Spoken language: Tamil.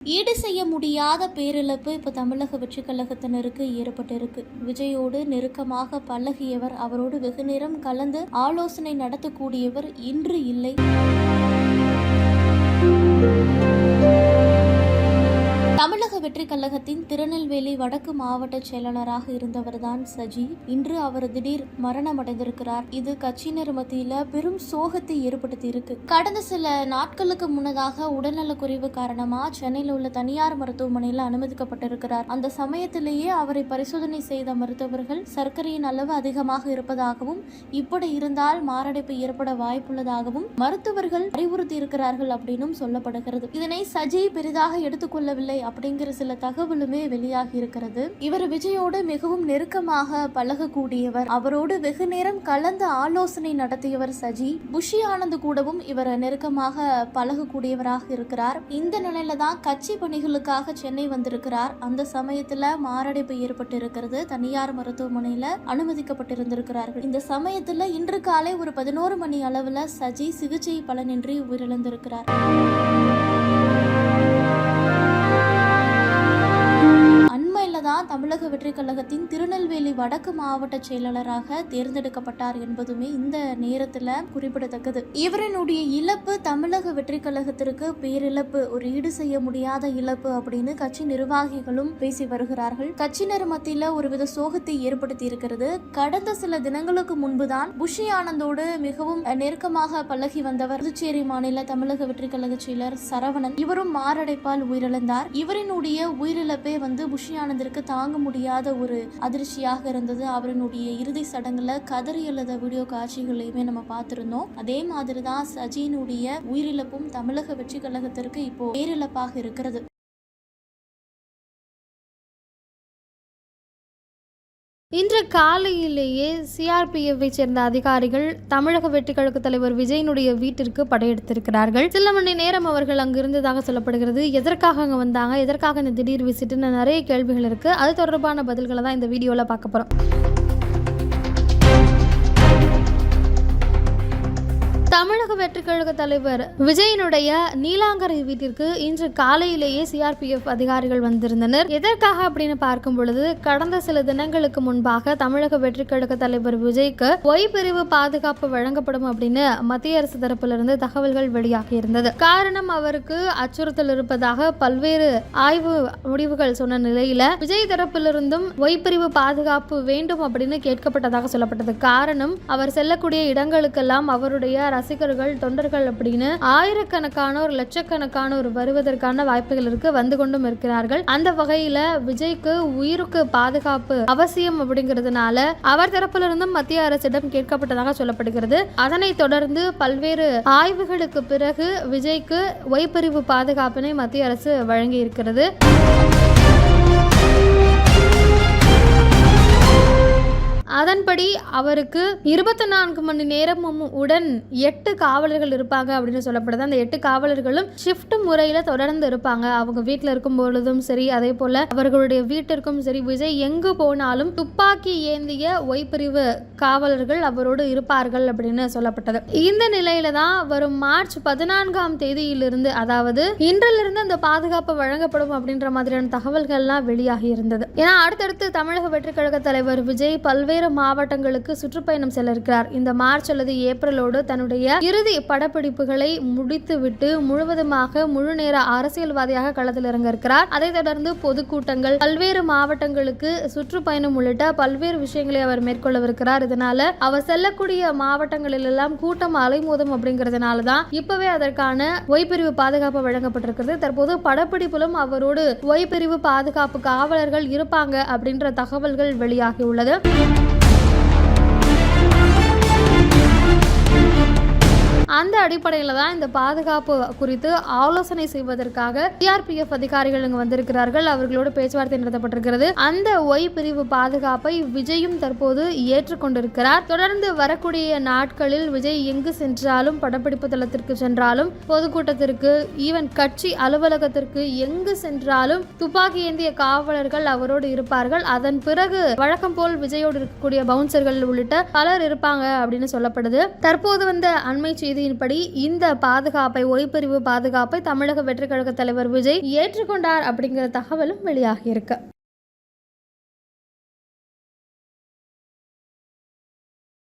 ஈடு செய்ய முடியாத பேரிழப்பு இப்போ தமிழக வெற்றி கழகத்தினருக்கு ஏற்பட்டிருக்கு. விஜயோடு நெருக்கமாக பழகியவர் அவரோடு வெகு நேரம் கலந்து ஆலோசனை நடத்தக்கூடியவர் இன்று இல்லை. தமிழக வெற்றி கழகத்தின் திருநெல்வேலி வடக்கு மாவட்ட செயலாளராக இருந்தவர்தான் சஜி. இன்று அவர் திடீர் மரணம் அடைந்திருக்கிறார் இது கட்சியினர் மத்தியில பெரும் சோகத்தை ஏற்படுத்தி இருக்கு கடந்த சில நாட்களுக்கு முன்னதாக உடல்நலக்குறைவு காரணமா சென்னையில் உள்ள தனியார் மருத்துவமனையில் அனுமதிக்கப்பட்டிருக்கிறார். அந்த சமயத்திலேயே அவரை பரிசோதனை செய்த மருத்துவர்கள் சர்க்கரையின் அளவு அதிகமாக இருப்பதாகவும் இப்படி இருந்தால் மாரடைப்பு ஏற்பட வாய்ப்புள்ளதாகவும் மருத்துவர்கள் அறிவுறுத்தி இருக்கிறார்கள் அப்படின்னும் சொல்லப்படுகிறது. இதனை சஜி பெரிதாக எடுத்துக்கொள்ளவில்லை அப்படிங்கிற சில தகவலுமே வெளியாகி இருக்கிறது. இவர் விஜயோடு மிகவும் நெருக்கமாக பழகக்கூடியவர். அவரோடு வெகு நேரம் கலந்து ஆலோசனை நடத்தியவர் சஜி. புஷி ஆனந்த் கூடவும் இவர் நெருக்கமாக பழகக்கூடியவராக இருக்கிறார். இந்த நிலையில தான் கட்சி பணிகளுக்காக சென்னை வந்திருக்கிறார். அந்த சமயத்துல மாரடைப்பு ஏற்பட்டு இருக்கிறது தனியார் மருத்துவமனையில அனுமதிக்கப்பட்டிருந்திருக்கிறார்கள். இந்த சமயத்துல இன்று காலை ஒரு பதினோரு மணி அளவுல சஜி சிகிச்சை பலனின்றி உயிரிழந்திருக்கிறார். தமிழக வெற்றிக் கழகத்தின் திருநெல்வேலி வடக்கு மாவட்ட செயலாளராக தேர்ந்தெடுக்கப்பட்டார் என்பதுமே இந்த நேரத்தில் குறிப்பிடத்தக்கது. இவரினுடைய இழப்பு தமிழக வெற்றிக் கழகத்திற்கு பேரிழப்பு ஒரு ஈடு செய்ய முடியாத இழப்பு அப்படின்னு கட்சி நிர்வாகிகளும் பேசி வருகிறார்கள். கட்சியினர் மத்தியில் ஒருவித சோகத்தை ஏற்படுத்தி இருக்கிறது. கடந்த சில தினங்களுக்கு முன்புதான் புஷி ஆனந்தோடு மிகவும் நெருக்கமாக பழகி வந்தவர் புதுச்சேரி மாநில தமிழக வெற்றிக் கழக செயலர் சரவணன். இவரும் மாரடைப்பால் உயிரிழந்தார். இவரினுடைய உயிரிழப்பே வந்து புஷி ஆனந்திற்கு தாங்க முடியாத ஒரு அதிர்ச்சியாக இருந்தது. அவரினுடைய இறுதி சடங்குல கதறி எழுத வீடியோ காட்சிகளையுமே நம்ம பார்த்திருந்தோம். அதே மாதிரி தான் சஜினுடைய உயிரிழப்பும் தமிழக வெற்றி கழகத்திற்கு இப்போ பேரிழப்பாக இருக்கிறது. இன்று காலையிலேயே சிஆர்பிஎஃப்பை சேர்ந்த அதிகாரிகள் தமிழக வெற்றிக்கழக தலைவர் விஜயனுடைய வீட்டிற்கு படையெடுத்திருக்கிறார்கள். சில மணி நேரம் அவர்கள் அங்கு இருந்ததாக சொல்லப்படுகிறது. எதற்காக அங்கே வந்தாங்க? எதற்காக இந்த திடீர் விசிட்டுன்னு நிறைய கேள்விகள் இருக்கு. அது தொடர்பான பதில்களை தான் இந்த வீடியோவில் பார்க்க போகிறோம் தமிழக வெற்றிக்கழக தலைவர் விஜயனுடைய நீலாங்கரை வீட்டிற்கு இன்று காலையிலேயே சிஆர்பிஎஃப் அதிகாரிகள் வந்திருந்தனர். எதற்காக அப்படின்னு பார்க்கும் பொழுது கடந்த சில தினங்களுக்கு முன்பாக தமிழக வெற்றிக்கழக தலைவர் விஜய்க்கு ஒய் பிரிவு பாதுகாப்பு வழங்கப்படும் அப்படின்னு மத்திய அரசு தரப்பிலிருந்து தகவல்கள் வெளியாகி இருந்தது. காரணம் அவருக்கு அச்சுறுத்தல் இருப்பதாக பல்வேறு ஆய்வு முடிவுகள் சொன்ன நிலையில விஜய் தரப்பிலிருந்தும் ஒய் பிரிவு பாதுகாப்பு வேண்டும் அப்படின்னு கேட்கப்பட்டதாக சொல்லப்பட்டது. காரணம் அவர் செல்லக்கூடிய இடங்களுக்கெல்லாம் அவருடைய ரசிகர்கள் தொண்டர்கள் அப்படின்னு ஆயிரக்கணக்கானோர் லட்சக்கணக்கானோர் வருவதற்கான வாய்ப்புகள் இருக்கு வந்து கொண்டும் இருக்கிறார்கள். அந்த வகையில விஜய்க்கு உயிருக்கு பாதுகாப்பு அவசியம் அப்படிங்கிறதுனால அவர் தரப்புல இருந்தும் மத்திய அரசிடம் கேட்கப்பட்டதாக சொல்லப்படுகிறது. அதனைத் தொடர்ந்து பல்வேறு ஆய்வுகளுக்கு பிறகு விஜய்க்கு ஒய்பிரிவு பாதுகாப்பினை மத்திய அரசு வழங்கி இருக்கிறது அதன்படி அவருக்கு இருபத்தி நான்கு மணி நேரமும் உடன் எட்டு காவலர்கள் இருப்பாங்க அப்படின்னு சொல்லப்படுது. அந்த எட்டு காவலர்களும் ஷிஃப்ட் முறையில் தொடர்ந்து இருப்பாங்க. அவங்க வீட்டில் இருக்கும் பொழுதும் சரி அதே போல அவர்களுடைய வீட்டிற்கும் சரி விஜய் எங்கு போனாலும் துப்பாக்கி ஏந்திய ஒய்பிரிவு காவலர்கள் அவரோடு இருப்பார்கள் அப்படின்னு சொல்லப்பட்டது. இந்த நிலையில தான் வரும் மார்ச் பதினான்காம் தேதியிலிருந்து அதாவது இன்றிலிருந்து அந்த பாதுகாப்பு வழங்கப்படும் அப்படின்ற மாதிரியான தகவல்கள்லாம் வெளியாகி இருந்தது. ஏன்னா அடுத்தடுத்து தமிழக வெற்றி கழக தலைவர் விஜய் பல்வேறு மாவட்டங்களுக்கு சுற்றுப்பயணம் செல்ல இருக்கிறார் இந்த மார்ச் அல்லது ஏப்ரலோடு தன்னுடைய இறுதி படப்பிடிப்புகளை முடித்துவிட்டு முழுவதுமாக முழு நேர அரசியல்வாதியாக களத்தில் இறங்க இருக்கிறார் அதைத் தொடர்ந்து பொதுக்கூட்டங்கள் பல்வேறு மாவட்டங்களுக்கு சுற்றுப்பயணம் உள்ளிட்ட பல்வேறு விஷயங்களை அவர் மேற்கொள்ளவிருக்கிறார். இதனால அவர் செல்லக்கூடிய மாவட்டங்களில் எல்லாம் கூட்டம் அலைமோதும் அப்படிங்கிறதுனால தான் இப்பவே அதற்கான ஒய்பிரிவு பாதுகாப்பு வழங்கப்பட்டிருக்கிறது. தற்போது படப்பிடிப்பிலும் அவரோடு ஒய்பிரிவு பாதுகாப்பு காவலர்கள் இருப்பாங்க அப்படின்ற தகவல்கள் வெளியாகியுள்ளது அந்த அடிப்படையில் தான் இந்த பாதுகாப்பு குறித்து ஆலோசனை செய்வதற்காக சிஆர்பிஎஃப் அதிகாரிகள் இங்கு வந்திருக்கிறார்கள். அவர்களோடு பேச்சுவார்த்தை நடத்தப்பட்டிருக்கிறது. அந்த ஒய் பிரிவு பாதுகாப்பை விஜயும் தற்போது ஏற்றுக்கொண்டிருக்கிறார். தொடர்ந்து வரக்கூடிய நாட்களில் விஜய் எங்கு சென்றாலும் படப்பிடிப்பு தளத்திற்கு சென்றாலும் பொதுக்கூட்டத்திற்கு ஈவன் கட்சி அலுவலகத்திற்கு எங்கு சென்றாலும் துப்பாக்கி ஏந்திய காவலர்கள் அவரோடு இருப்பார்கள். அதன் பிறகு வழக்கம் போல் விஜயோடு இருக்கக்கூடிய பவுன்சர்கள் உள்ளிட்ட பலர் இருப்பாங்க அப்படின்னு சொல்லப்படுது. தற்போது வந்த அண்மை செய்தி செய்தியின்படி இந்த பாதுகாப்பை ஒளிப்பிரிவு பாதுகாப்பை தமிழக வெற்றி கழக தலைவர் விஜய் ஏற்றுக்கொண்டார் அப்படிங்கிற தகவலும் வெளியாகியிருக்கு.